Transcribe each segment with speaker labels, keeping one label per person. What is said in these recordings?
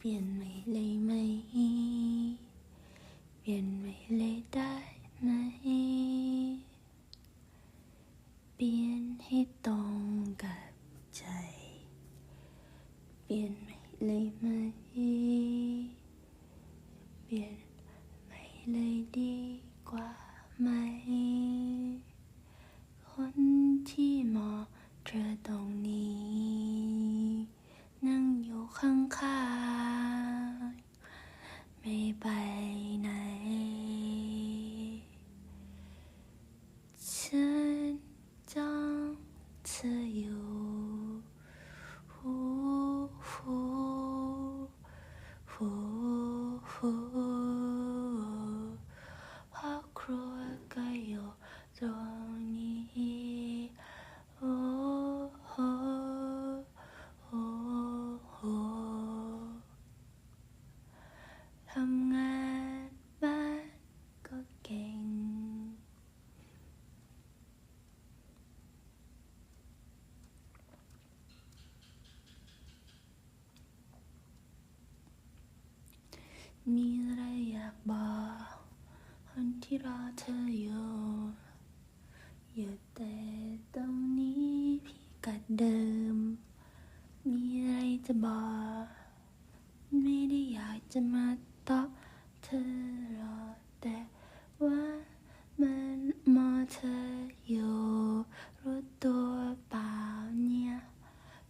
Speaker 1: เปลี่ยนไม่เลยไหม เปลี่ยนไม่เลยได้ไหม เปลี่ยนให้ตรงกับใจ เปลี่ยนไม่เลยไหม เปลี่ยนไม่เลยดีกว่าไหม คนที่มองเธอตรงนี้ นั่งอยู่ข้างๆ ไม่ไปไหน ฉันจ้อง เธออยู่หูหูหูหูพ่อครัวก็อยู่ตรงนี้ โอ้โหโอ้โห ทำงานบ้านก็เก่ง มีอะไรอยากบอก คนที่รอเธออยู่อยู่แต่ตรงนี้พี่กัดเดิม มีอะไรจะบอก ไม่ได้อยากจะมาตอบเธอหรอกแต่ว่ามันมองเธออยู่ รู้ตัวเปล่าเนี่ย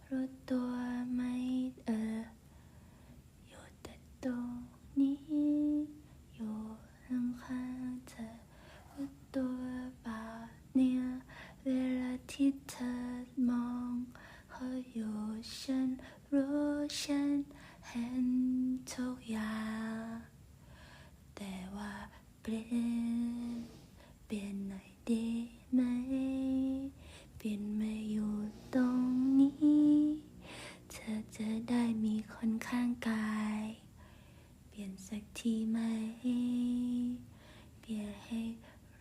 Speaker 1: รู้ตัวไหมเออ อยู่แต่ตรงนี้ อยู่ข้างๆเธอ รู้ตัวเปล่าเนี่ย เวลาที่เธอมองเขาอยู่ ฉันรู้ฉันเห็นทุกอย่างแต่ว่าเปลี่ยนเปลี่ยนหน่อยได้ไหม เปลี่ยนมาอยู่ตรงนี้ เธอจะได้มีคนข้างกาย เปลี่ยนสักทีไหม เปลี่ยนให้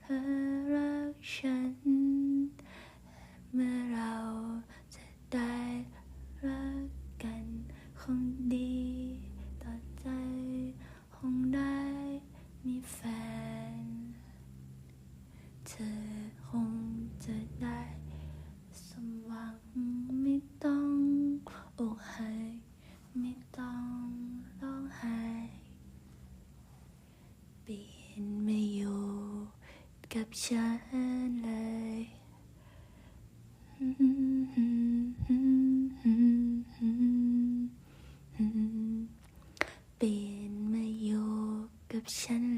Speaker 1: เธอรักฉัน เมื่อเราจะได้รักกันคงดีต่อใจ คงได้มีแฟน เธอคงจะได้สมหวังไม่ต้องอกหักไม่ต้องร้องไห้ เปลี่ยนมาอยู่ กับฉันเลยเปลี่ยนมาอยู่กับฉันเลย